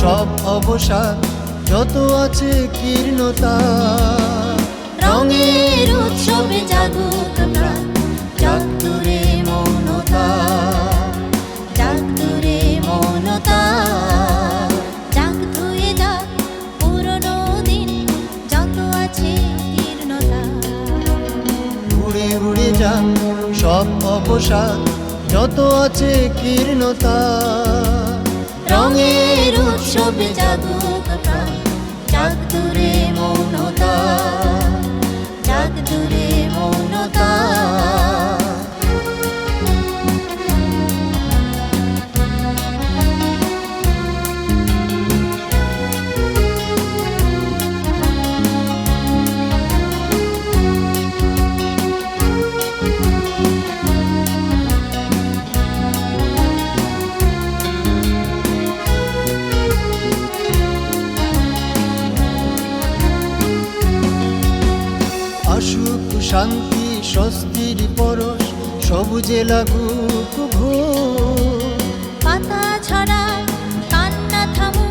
সব অবসাদ যত আছে কীর্ণতা। রঙের উৎসবে জাগুক প্রাণ মৌনতা। জাগ মৌনতা। পুরনো দিন যত আছে জীর্ণতা উড়ে উড়ে যাক সব অবসাদ যত আছে কীর্ণতা। রঙের উৎসবে জাগুক জাগ দূরে মৌনতা জাগ দূরে মৌনতা। আসুক শান্তি স্বস্তির পরশ সবুজে লাগুক পাতা ছড়ায় কান্না থামু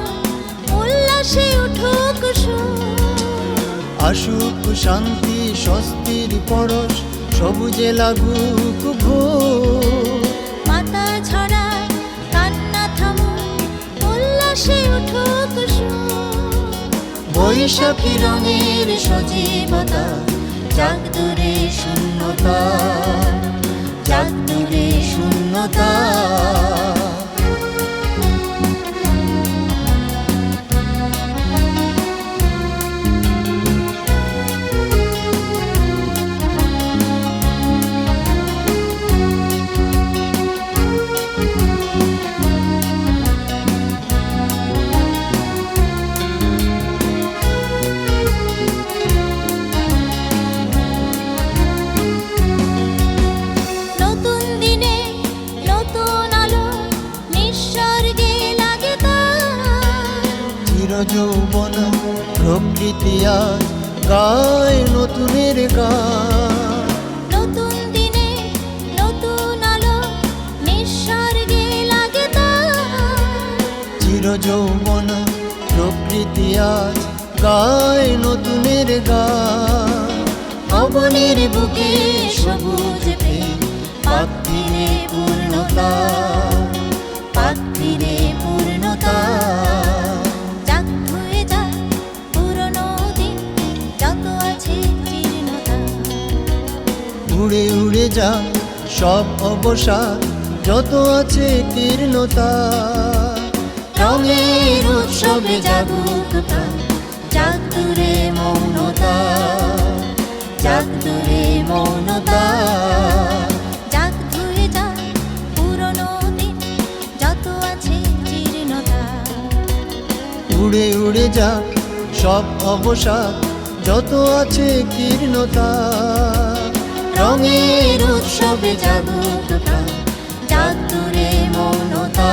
উল্লাসে উঠুক আসুক শান্তি স্বস্তির পরশ সবুজে লাগুক ভোর। পাতা ছড়ায় কান্না থামু উল্লাসে উঠুক বৈশাখী রঙের সজীবতা দূরে শূন্যতা চির যৌবন প্রকৃতি আজ গায় নতুনের গান। নতুন দিনে নতুন আলো নিঃস্বর্গে লাগে চির যৌবন প্রকৃতি আজ গায় নতুনের গান। অবনের বুকে সবুজ প্রেম উড়ে উড়ে যা, সব অবসাদ যত আছে কীর্ণতা রঙের উৎসবে জাগ দূরে মৌনতা। জাগ মৌনতা। উড়ে উড়ে যা, সব অবসাদ যত আছে কীর্ণতা রঙের উৎসবে জাগুক প্রাণ। জাতুরে মনতা